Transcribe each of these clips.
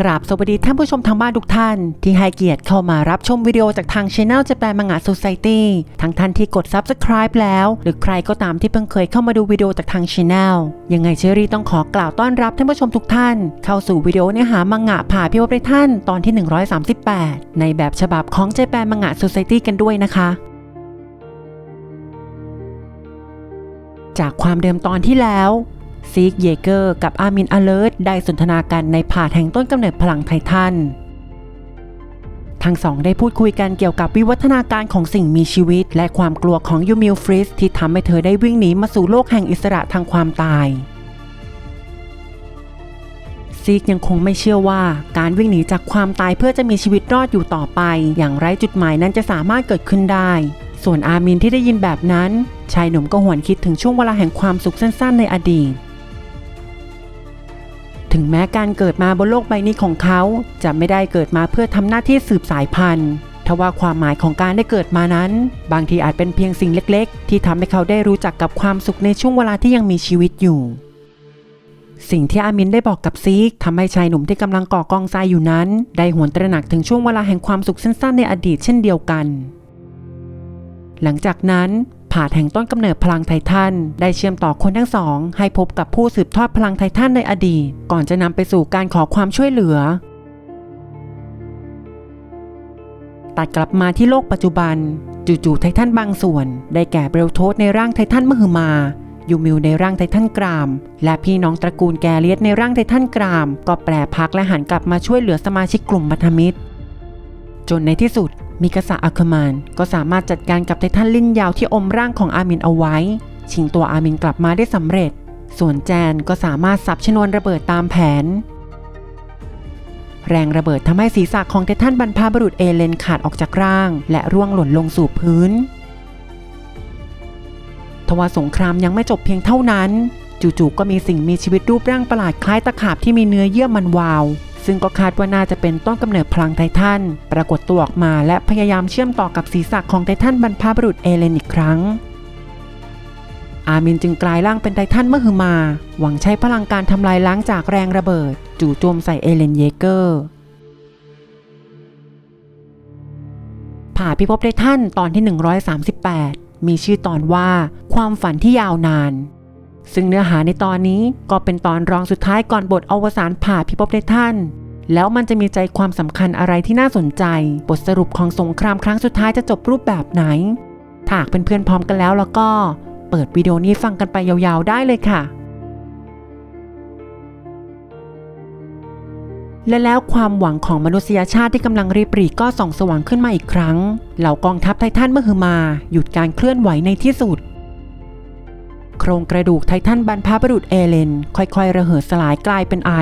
กราบสวัสดีท่านผู้ชมทางบ้านทุกท่าน ที่ให้เกียรติเข้ามารับชมวิดีโอจากทางช anel จะแปลมังงะ Society ทั้งท่านที่กด Subscribe แล้ว หรือใครก็ตามที่เพิ่งเคยเข้ามาดูวิดีโอจากทางช anel ยังไงเชอรี่ต้องขอกล่าวต้อนรับท่านผู้ชมทุกท่าน เข้าสู่วิดีโอเนื้อหามังงะผ่าพิภพในท่านตอนที่ 138 ในแบบฉบับของเจแปนมังงะ Society กันด้วยนะคะจากความเดิมตอนที่แล้ว ซีกเยเกอร์กับอามินอเลิร์ตได้สนทนากันในผาดแห่งต้นกำเนิดพลังไททันทั้งสองได้พูดคุยกันเกี่ยวกับวิวัฒนาการของสิ่งมีชีวิต และความกลัวของยูมิลฟริสที่ทำให้เธอได้วิ่งหนีมาสู่โลกแห่งอิสระทางความตาย ซีกยังคงไม่เชื่อว่าการวิ่งหนีจากความตายเพื่อจะมีชีวิตรอดอยู่ต่อไป อย่างไร้จุดหมายนั้นจะสามารถเกิดขึ้นได้ ส่วนอามินที่ได้ยินแบบนั้น ชายหนุ่มก็หวนคิดถึงช่วงเวลาแห่งความสุขสั้นๆในอดีต ถึงแม้การเกิดมาบนโลกใบนี้ของเขา จะไม่ได้เกิดมาเพื่อทำหน้าที่สืบสายพันธุ์ทว่าความหมายของการได้เกิดมานั้น บางทีอาจเป็นเพียงสิ่งเล็กๆ ที่ทำให้เขาได้รู้จักกับความสุขในช่วงเวลาที่ยังมีชีวิตอยู่ สิ่งที่อามินได้บอกกับซีกทำให้ชายหนุ่มที่กำลังก่อกองทรายอยู่นั้น ได้หวนตระหนักถึงช่วงเวลาแห่งความสุขสั้นๆในอดีตเช่นเดียวกัน หลังจากนั้น ผาดแห่งต้นกำเนิดพลังไททันได้เชื่อมต่อคนทั้งสอง ให้พบกับผู้สืบทอดพลังไททันในอดีต ก่อนจะนำไปสู่การขอความช่วยเหลือตัดกลับมาที่โลกปัจจุบัน จู่ๆไททันบางส่วน ได้แก่เบลโทสในร่างไททันมหึมายูมิลในร่างไททันกราม และพี่น้องตระกูลแกเลียสในร่างไททันกราม ก็แปรพักและหันกลับมาช่วยเหลือสมาชิกกลุ่มพัธมิตร จนในที่สุด มิกาสะอาคมานก็สามารถจัดการกับไททันลิ้นยาวที่อมร่างของอามินเอาไว้ ชิงตัวอามินกลับมาได้สำเร็จ ส่วนแจนก็สามารถสับชนวนระเบิดตามแผน แรงระเบิดทำให้ศีรษะของไททันบรรพบุรุษเอเลนขาดออกจากร่าง และร่วงหล่นลงสู่พื้น ทว่าสงครามยังไม่จบเพียงเท่านั้น จู่ๆก็มีสิ่งมีชีวิตรูปร่างประหลาดคล้ายตะขาบที่มีเนื้อเยื่อมันวาว ซึ่งก็คาดว่าน่าจะเป็นต้นกำเนิดพลังไททันปรากฏตัวออกมาและพยายามเชื่อมต่อกับศีรษะของไททันบรรพบุรุษเอเลนอีกครั้ง อามินจึงกลายร่างเป็นไททันเมหึมา หวังใช้พลังการทำลายล้างจากแรงระเบิด จู่โจมใส่เอเลนเยเกอร์ผ่าพิภพไททันตอนที่ 138 มีชื่อตอนว่าความฝันที่ยาวนาน ซึ่งเนื้อหาในตอนนี้ก็เป็นตอนรองสุดท้ายก่อนบทอวสานผ่าพิภพไททันแล้วมันจะมีใจความสำคัญอะไรที่น่าสนใจ บทสรุปของสงครามครั้งสุดท้ายจะจบรูปแบบไหน ถ้ากเป็นเพื่อนพร้อมกันแล้วแล้วก็ เปิดวิดีโอนี้ฟังกันไปยาวๆได้เลยค่ะ และแล้วความหวังของมนุษยชาติที่กำลังรีบปรีก็ส่องสว่างขึ้นมาอีกครั้ง เหล่ากองทัพไททันเมื่อฮือมา หยุดการเคลื่อนไหวในที่สุด โครงกระดูกไททันบรรพบุรุษเอเลน ค่อยๆ ระเหิดสลายกลายเป็นไอ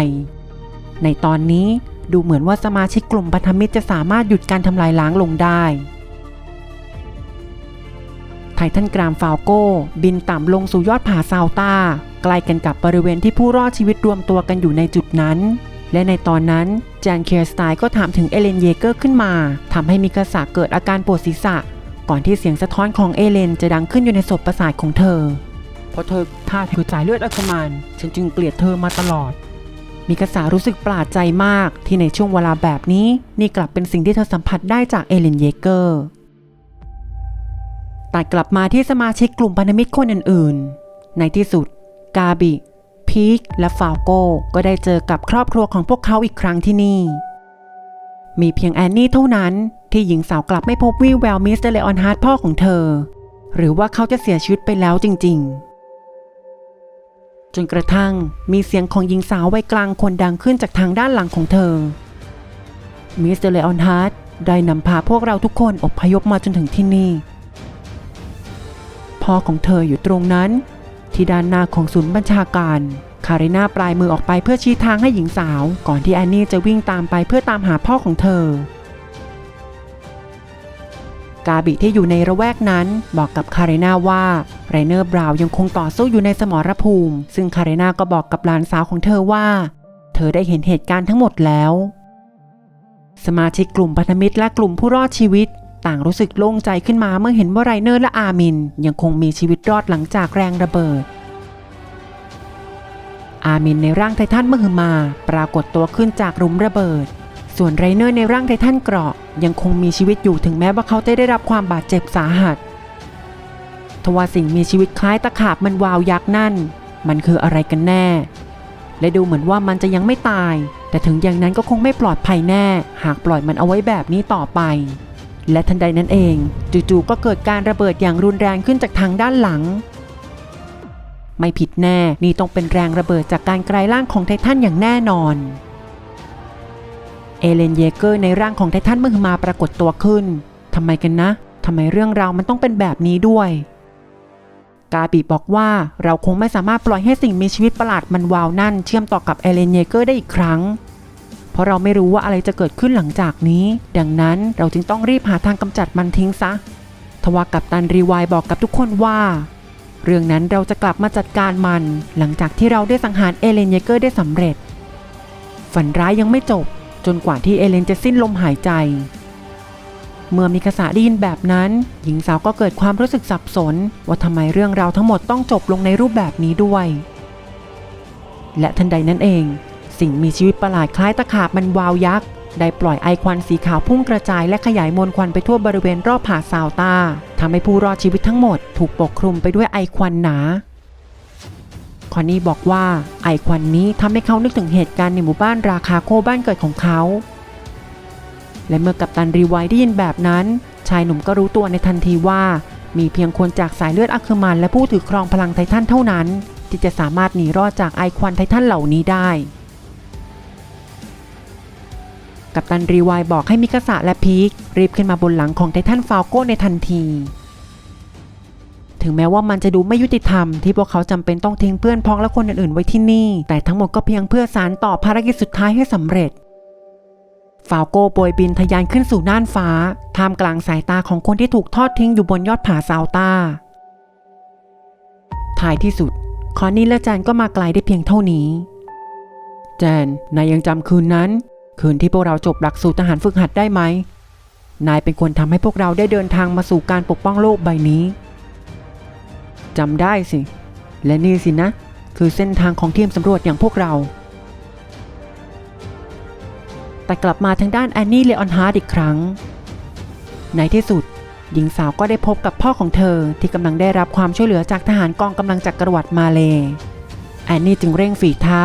ในตอนนี้ดูเหมือนว่าสมาชิกกลุ่มพันธมิตรจะสามารถหยุดการทำลายล้างลงได้ ไททันกรามฟาวโก้บินต่ำลงสู่ยอดผาซาวตาใกล้กันกับบริเวณที่ผู้รอดชีวิตรวมตัวกันอยู่ในจุดนั้น และในตอนนั้นแจนเคียร์สไตน์ก็ถามถึงเอเลนเยเกอร์ขึ้นมาทำให้มิกาสะเกิดอาการปวดศีรษะ ก่อนที่เสียงสะท้อนของเอเลนจะดังขึ้นอยู่ในศพประสาทของเธอ เพราะเธอท่าคือสายเลือดอัคมานฉันจึงเกลียดเธอมาตลอดมิกาสารู้สึกปลาดใจมากที่ในช่วงเวลาแบบนี้ นี่กลับเป็นสิ่งที่เธอสัมผัสได้จากเอเลนเยเกอร์ตัดกลับมาที่สมาชิกกลุ่มพันธมิตรคนอื่นๆ ในที่สุด กาบิ พีคและฟาวโกก็ได้เจอกับครอบครัวของพวกเขาอีกครั้งที่นี่ มีเพียงแอนนี่เท่านั้นที่หญิงสาวกลับไม่พบวิวแววมิสเตอร์เลออนฮาร์ดพ่อของเธอ หรือว่าเขาจะเสียชีวิตไปแล้วจริง ๆ จนกระทั่งมีเสียงของหญิงสาววัยกลางคนดังขึ้นจากทางด้านหลังของเธอ มิสเตอร์เลออนฮาร์ดได้นำพาพวกเราทุกคนอพยพมาจนถึงที่นี่ พ่อของเธออยู่ตรงนั้น ที่ด้านหน้าของศูนย์บัญชาการ คาริน่าปลายมือออกไปเพื่อชี้ทางให้หญิงสาว ก่อนที่แอนนี่จะวิ่งตามไปเพื่อตามหาพ่อของเธอ กาบิที่อยู่ในระแวกนั้น บอกกับคารินาว่าไรเนอร์บราวยังคงต่อสู้อยู่ในสมรภูมิ ซึ่งคารินาก็บอกกับหลานสาวของเธอว่า เธอได้เห็นเหตุการณ์ทั้งหมดแล้ว สมาชิกกลุ่มพันธมิตรและกลุ่มผู้รอดชีวิต ต่างรู้สึกโล่งใจขึ้นมาเมื่อเห็นว่าไรเนอร์และอามิน ยังคงมีชีวิตรอดหลังจากแรงระเบิดอามินในร่างไททันมหึมา ปรากฏตัวขึ้นจากหลุมระเบิด ส่วนไรเนอร์ในร่างไททันเกราะยังคงมีชีวิตอยู่ถึงแม้ว่าเขาจะได้รับความบาดเจ็บสาหัส ทว่าสิ่งมีชีวิตคล้ายตะขาบมันวาวยักษ์นั่น มันคืออะไรกันแน่ และดูเหมือนว่ามันจะยังไม่ตาย แต่ถึงอย่างนั้นก็คงไม่ปลอดภัยแน่ หากปล่อยมันเอาไว้แบบนี้ต่อไป และทันใดนั้นเองจู่ๆก็เกิดการระเบิดอย่างรุนแรงขึ้นจากทางด้านหลัง ไม่ผิดแน่นี่ต้องเป็นแรงระเบิดจากการกลายร่างของไททันอย่างแน่นอน เอเลนเยเกอร์ในร่างของไททันมือมาปรากฏตัวขึ้นทำไมกันนะทำไมเรื่องราวมันต้องเป็นแบบนี้ด้วย กาบีบอกว่าเราคงไม่สามารถปล่อยให้สิ่งมีชีวิตประหลาดมันวาวนั่น เชื่อมต่อกับเอเลนเยเกอร์ได้อีกครั้ง เพราะเราไม่รู้ว่าอะไรจะเกิดขึ้นหลังจากนี้ ดังนั้นเราจึงต้องรีบหาทางกำจัดมันทิ้งซะ ทว่ากับตันรีวายบอกกับทุกคนว่า เรื่องนั้นเราจะกลับมาจัดการมัน หลังจากที่เราได้สังหารเอเลนเยเกอร์ได้สำเร็จ ฝันร้ายยังไม่จบ จนกว่าที่เอเลนจะสิ้นลมหายใจ เมื่อมีคาสาได้ยินแบบนั้น หญิงสาวก็เกิดความรู้สึกสับสน ว่าทำไมเรื่องราวทั้งหมดต้องจบลงในรูปแบบนี้ด้วย และทันใดนั้นเอง สิ่งมีชีวิตประหลาดคล้ายตะขาบมันวาวยักษ์ได้ปล่อยไอควันสีขาวพุ่งกระจายและขยายมวลควันไปทั่วบริเวณรอบผาซาวตาทำให้ผู้รอดชีวิตทั้งหมด ถูกปกคลุมไปด้วยไอควันหนา คอนนี่บอกว่าไอควันนี้ทำให้เขานึกถึงเหตุการณ์ในหมู่บ้านราคาโคบ้านเกิดของเขา และเมื่อกัปตันรีไวได้ยินแบบนั้น ชายหนุ่มก็รู้ตัวในทันทีว่า มีเพียงคนจากสายเลือดอัครมันและผู้ถือครองพลังไททันเท่านั้น ที่จะสามารถหนีรอดจากไอควันไททันเหล่านี้ได้กัปตันรีไวบอกให้มิคาสะและพีครีบขึ้นมาบนหลังของไททันฟาวโก้ในทันที ถึงแม้ว่ามันจะดูไม่ยุติธรรมที่พวกเขาจำเป็นต้องทิ้งเพื่อนพ้องและคนอื่นๆ ไว้ที่นี่ แต่ทั้งหมดก็เพียงเพื่อสารต่อภารกิจสุดท้ายให้สำเร็จฟาวโก้โปรยบินทะยานขึ้นสู่น่านฟ้าท่ามกลางสายตาของคนที่ถูกทอดทิ้งอยู่บนยอดผาซาวตาท้ายที่สุด คอนนี่และแจนก็มาไกลได้เพียงเท่านี้ แจนนายยังจำคืนนั้น คืนที่พวกเราจบหลักสูตรทหารฝึกหัดได้ไหม นายเป็นคนทำให้พวกเราได้เดินทางมาสู่การปกป้องโลกใบนี้ จำได้สิ และนี่สินะ คือเส้นทางของทีมสำรวจอย่างพวกเรา แต่กลับมาทางด้านแอนนี่เลออนฮาร์ดอีกครั้ง ในที่สุด หญิงสาวก็ได้พบกับพ่อของเธอที่กำลังได้รับความช่วยเหลือจากทหารกองกำลังจักรวรรดิมาเลแอนนี่จึงเร่งฝีเท้า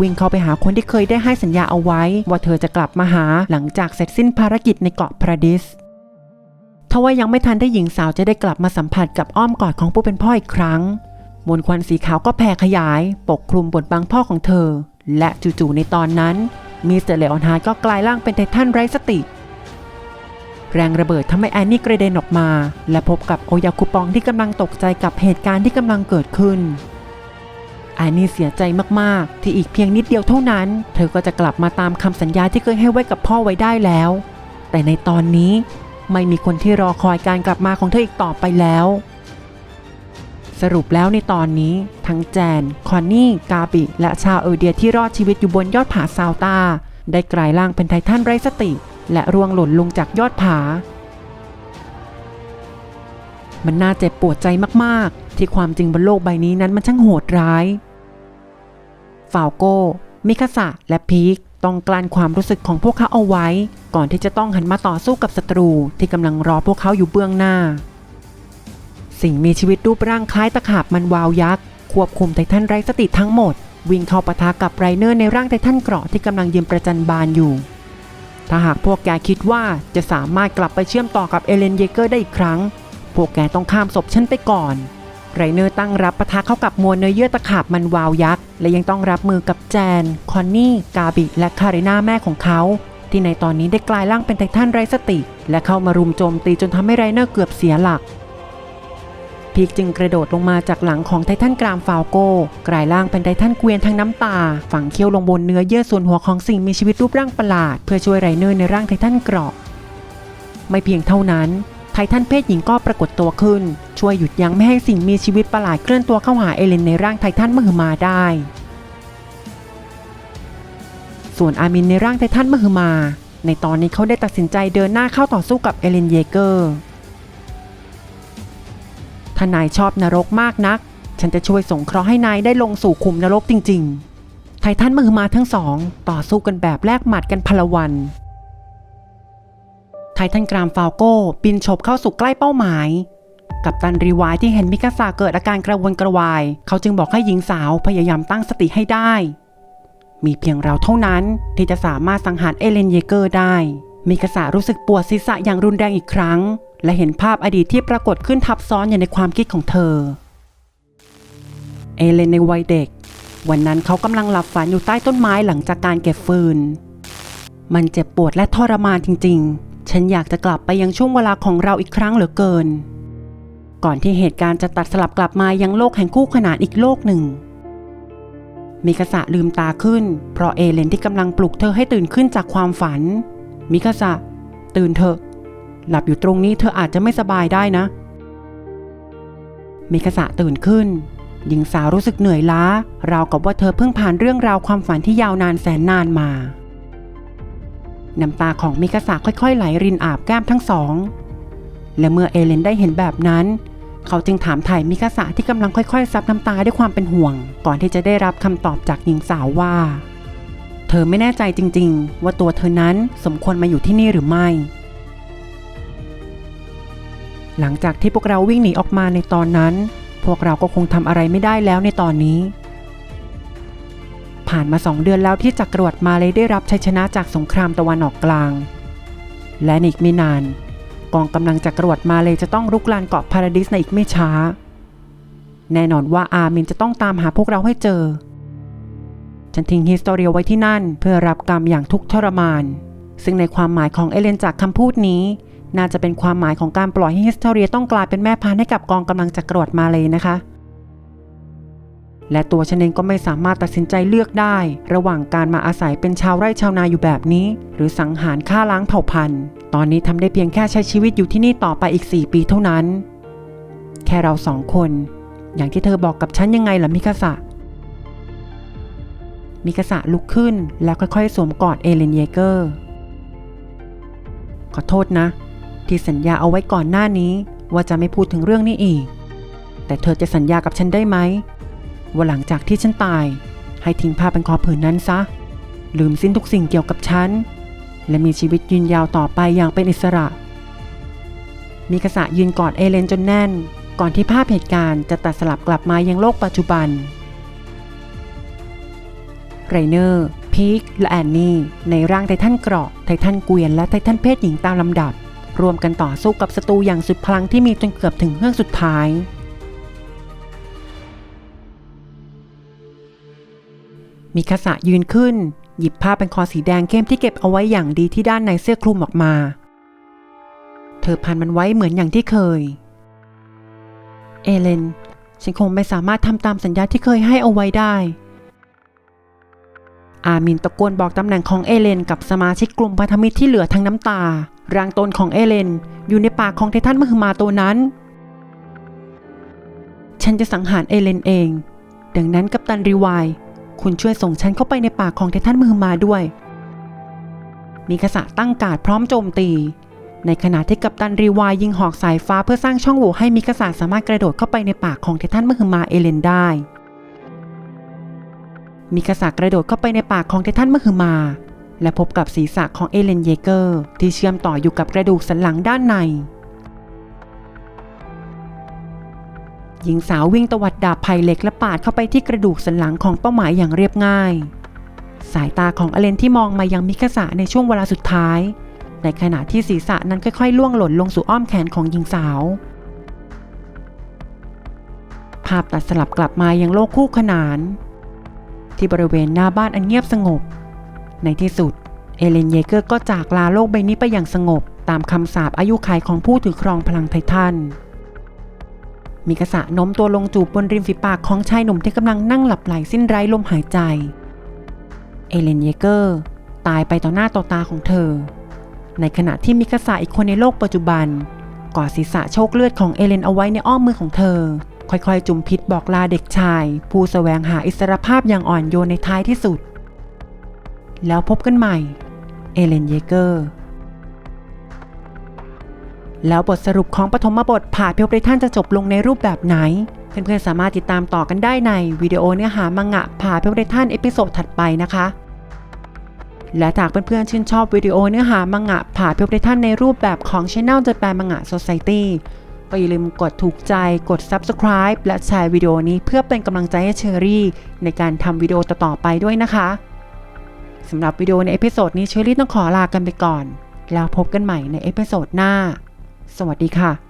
วิ่งเข้าไปหาคนที่เคยได้ให้สัญญาเอาไว้ ว่าเธอจะกลับมาหาหลังจากเสร็จสิ้นภารกิจในเกาะพราดิส ทว่ายังไม่ทันได้หญิงสาวจะได้กลับมาสัมผัสกับอ้อมกอดของผู้เป็นพ่ออีกครั้ง มวลควันสีขาวก็แผ่ขยาย ปกคลุมบทบังพ่อของเธอ และจู่ๆในตอนนั้นมิสเตอร์เลออนฮาร์ก็กลายร่างเป็นไททันไร้สติ แรงระเบิดทำให้แอนนี่กระเด็นออกมา และพบกับโอยาคุปองที่กำลังตกใจกับเหตุการณ์ที่กำลังเกิดขึ้นแอนนี่เสียใจมากๆ ที่อีกเพียงนิดเดียวเท่านั้น เธอก็จะกลับมาตามคำสัญญาที่เคยให้ไว้กับพ่อไว้ได้แล้ว แต่ในตอนนี้ ไม่มีคนที่รอคอยการกลับมาของเธออีกต่อไปแล้ว สรุปแล้วในตอนนี้ทั้งแจน คอนนี่ กาบิ และชาวเออเดียที่รอดชีวิตอยู่บนยอดผาซาวตา ได้กลายร่างเป็นไททันไร้สติ และร่วงหล่นลงจากยอดผา มันน่าเจ็บปวดใจมากๆ ที่ความจริงบนโลกใบนี้นั้นมันช่างโหดร้ายฟาวโกมิคาสะและพีค ต้องกลั้นความรู้สึกของพวกเขาเอาไว้ ก่อนที่จะต้องหันมาต่อสู้กับศัตรูที่กำลังรอพวกเขาอยู่เบื้องหน้า สิ่งมีชีวิตรูปร่างคล้ายตะขาบมันวาวยักษ์ควบคุมไททันไร้สติทั้งหมด วิ่งเข้าปะทะกับไรเนอร์ในร่างไททันเกราะที่กำลังยืนประจันบานอยู่ ถ้าหากพวกแกคิดว่าจะสามารถกลับไปเชื่อมต่อกับเอเลนเยเกอร์ได้อีกครั้ง พวกแกต้องข้ามศพฉันไปก่อน ไรเนอร์ตั้งรับปะทะเข้ากับมวลเนื้อเยื่อตะขาบมันวาวยักษ์ และยังต้องรับมือกับแจน คอนนี่ กาบิ และคาริน่าแม่ของเขา ที่ในตอนนี้ได้กลายร่างเป็นไททันไร้สติ และเข้ามารุมโจมตีจนทำให้ไรเนอร์เกือบเสียหลัก พีกจึงกระโดดลงมาจากหลังของไททันกรามฟาวโกกลายร่างเป็นไททันเกวียนทั้งน้ำตา ฝังเขี้ยวลงบนเนื้อเยื่อส่วนหัวของสิ่งมีชีวิตรูปร่างประหลาด เพื่อช่วยไรเนอร์ในร่างไททันเกราะไม่เพียงเท่านั้น ไททันเพศหญิงก็ปรากฏตัวขึ้น ช่วยหยุดยั้งไม่ให้สิ่งมีชีวิตประหลาดเคลื่อนตัวเข้าหาเอเลนในร่างไททันมหึมาได้ ส่วนอามินในร่างไททันมหึมา ในตอนนี้เขาได้ตัดสินใจเดินหน้าเข้าต่อสู้กับเอเลนเยเกอร์ถ้านายชอบนรกมากนัก ฉันจะช่วยสงเคราะห์ให้นายได้ลงสู่ขุมนรกจริง ๆ ไททันมือมาทั้งสอง ต่อสู้กันแบบแลกหมัดกันพลวัน ททันกรามฟาโก้บินฉบเข้าสู่ใกล้เป้าหมาย กับตันรีวายที่เห็นมิกาซาเกิดอาการกระวนกระวาย เขาจึงบอกให้หญิงสาวพยายามตั้งสติให้ได้ มีเพียงเราเท่านั้นที่จะสามารถสังหารเอเลนเยเกอร์ได้ มิกาซารู้สึกปวดศีรษะอย่างรุนแรงอีกครั้ง และเห็นภาพอดีตที่ปรากฏขึ้นทับซ้อนอยู่ในความคิดของเธอ เอเลนในวัยเด็ก วันนั้นเขากำลังหลับฝันอยู่ใต้ต้นไม้หลังจากการเก็บฟืน มันเจ็บปวดและทรมานจริง ๆ ฉันอยากจะกลับไปยังช่วงเวลาของเราอีกครั้งเหลือเกิน ก่อนที่เหตุการณ์จะตัดสลับกลับมายังโลกแห่งคู่ขนานอีกโลกหนึ่งมิคาสะลืมตาขึ้น เพราะเอเลนที่กำลังปลุกเธอให้ตื่นขึ้นจากความฝัน มิคาสะตื่นเถอะ หลับอยู่ตรงนี้เธออาจจะไม่สบายได้นะ มิคาสะตื่นขึ้น หญิงสาวรู้สึกเหนื่อยล้าราวกับว่าเธอเพิ่งผ่านเรื่องราวความฝันที่ยาวนานแสนนานมา น้ำตาของมิคาสะค่อยๆไหลรินอาบแก้มทั้งสอง และเมื่อเอเลนได้เห็นแบบนั้น เขาจึงถามถ่ายมิคาสะที่กำลังค่อยๆ ซับน้ำตาด้วยความเป็นห่วง ก่อนที่จะได้รับคำตอบจากหญิงสาวว่า เธอไม่แน่ใจจริง ๆ ว่าตัวเธอนั้นสมควรมาอยู่ที่นี่หรือไม่ หลังจากที่พวกเราวิ่งหนีออกมาในตอนนั้น พวกเราก็คงทำอะไรไม่ได้แล้วในตอนนี้ ผ่านมาสองเดือนแล้วที่จักรวรรดิมาเลยได้รับชัยชนะจากสงครามตะวันออกกลาง และอีกไม่นาน กองกำลังจักรวรรดิมาเลยจะต้องรุกรานเกาะพาราดิสในอีกไม่ช้า แน่นอนว่าอาร์มินจะต้องตามหาพวกเราให้เจอ ฉันทิ้งฮิสโตเรียไว้ที่นั่นเพื่อรับกรรมอย่างทุกทรมาน ซึ่งในความหมายของเอเลนจากคำพูดนี้ น่าจะเป็นความหมายของการปล่อยให้ฮิสโตเรียต้องกลายเป็นแม่พานให้กับกองกำลังจักรวรรดิมาเลยนะคะ และตัวฉันเองก็ไม่สามารถตัดสินใจเลือกได้ ระหว่างการมาอาศัยเป็นชาวไร่ชาวนาอยู่แบบนี้ หรือสังหารฆ่าล้างเผ่าพันธุ์ ตอนนี้ทำได้เพียงแค่ใช้ชีวิตอยู่ที่นี่ต่อไปอีก 4 ปีเท่านั้น แค่เราสองคน อย่างที่เธอบอกกับฉันยังไงล่ะมิคาสะมิคาสะลุกขึ้นแล้วค่อยๆ สวมกอดเอเลนเยเกอร์ ขอโทษนะ ที่สัญญาเอาไว้ก่อนหน้านี้ว่าจะไม่พูดถึงเรื่องนี้อีก แต่เธอจะสัญญากับฉันได้ไหม ว่าหลังจากที่ฉันตาย ให้ทิ้งผ้าเป็นคอผืนนั้นซะ ลืมสิ้นทุกสิ่งเกี่ยวกับฉัน และมีชีวิตยืนยาวต่อไปอย่างเป็นอิสระมิคาสะยืนกอดเอเลนจนแน่น ก่อนที่ภาพเหตุการณ์จะตัดสลับกลับมายังโลกปัจจุบันไรเนอร์พีคและแอนนี่ ในร่างไททันเกราะไททันเกวียนและไททันเพศหญิงตามลำดับ รวมกันต่อสู้กับศัตรูอย่างสุดพลังที่มีจนเกือบถึงเฮือกสุดท้าย มีคาสะยืนขึ้น หยิบผ้าเป็นคอสีแดงเข้มที่เก็บเอาไว้อย่างดีที่ด้านในเสื้อคลุมออกมา เธอพันมันไว้เหมือนอย่างที่เคย เอเลน ฉันคงไม่สามารถทำตามสัญญาที่เคยให้เอาไว้ได้ อามินตะโกนบอกตำแหน่งของเอเลน กับสมาชิกกลุ่มพันธมิตรที่เหลือทั้งน้ำตา ร่างตนของเอเลน อยู่ในปากของไททันมหึมาตัวนั้น ฉันจะสังหารเอเลนเอง ดังนั้นกัปตันรีวาย คุณช่วยส่งฉันเข้าไปในปากของไททันมหึมาด้วย มีขสะตั้งการ์ดพร้อมโจมตี ในขณะที่กัปตันรีวายยิงหอกสายฟ้าเพื่อสร้างช่องโหว่ให้มิกาสะสามารถกระโดดเข้าไปในปากของไททันมหึมาเอเลนได้มิคาสะกระโดดเข้าไปในปากของไททันมหึมา และพบกับศีรษะของเอเลนเยเกอร์ ที่เชื่อมต่ออยู่กับกระดูกสันหลังด้านใน หญิงสาววิ่งตวัดดาบไผ่เหล็กและปาดเข้าไปที่กระดูกสันหลังของเป้าหมายอย่างเรียบง่าย สายตาของอเลนที่มองมายังมิคาสะในช่วงเวลาสุดท้าย ในขณะที่ศีรษะนั้นค่อยๆล่วงหล่นลงสู่อ้อมแขนของหญิงสาว ภาพตัดสลับกลับมายังโลกคู่ขนาน ที่บริเวณหน้าบ้านอันเงียบสงบ ในที่สุด เอเลนเยเกอร์ก็จากลาโลกใบนี้ไปอย่างสงบ ตามคำสาปอายุขัยของผู้ถือครองพลังไททัน มีกษะโน้มตัวลงจูบบนริมฝีปากของชายหนุ่มที่กำลังนั่งหลับไหลสิ้นไร้ลมหายใจ เอเลนเยเกอร์ ตายไปต่อหน้าต่อตาของเธอ ในขณะที่มิกาสะอีกคนในโลกปัจจุบันกอดศีรษะโชคเลือดของเอเลนเอาไว้ในอ้อมมือของเธอ ค่อยๆ จุมพิษบอกลาเด็กชาย ผู้แสวงหาอิสรภาพอย่างอ่อนโยนในท้ายที่สุด แล้วพบกันใหม่ เอเลนเยเกอร์ แล้วบทสรุปของปฐมบทผ่าเพียวไบรทันจะจบลงในรูปแบบไหน เพื่อนๆสามารถติดตามต่อกันได้ในวิดีโอเนื้อหามังงะผ่าเพื่อได้ท่านเอพิโซดถัดไปนะคะ และหากเพื่อนๆชื่นชอบวิดีโอเนื้อหามังงะผ่าเพื่อได้ท่านในรูปแบบของช anel จะแปลมังงะ Society ก็อย่าลืมกดถูกใจ กด Subscribe และแชร์วิดีโอนี้เพื่อเป็นกำลังใจให้เชอรี่ ในการทำวิดีโอต่อๆไปด้วยนะคะสำหรับวิดีโอในเอพิโซดนี้เชอรี่ต้องขอลากันไปก่อน แล้วพบกันใหม่ในเอพิโซดหน้า สวัสดีค่ะ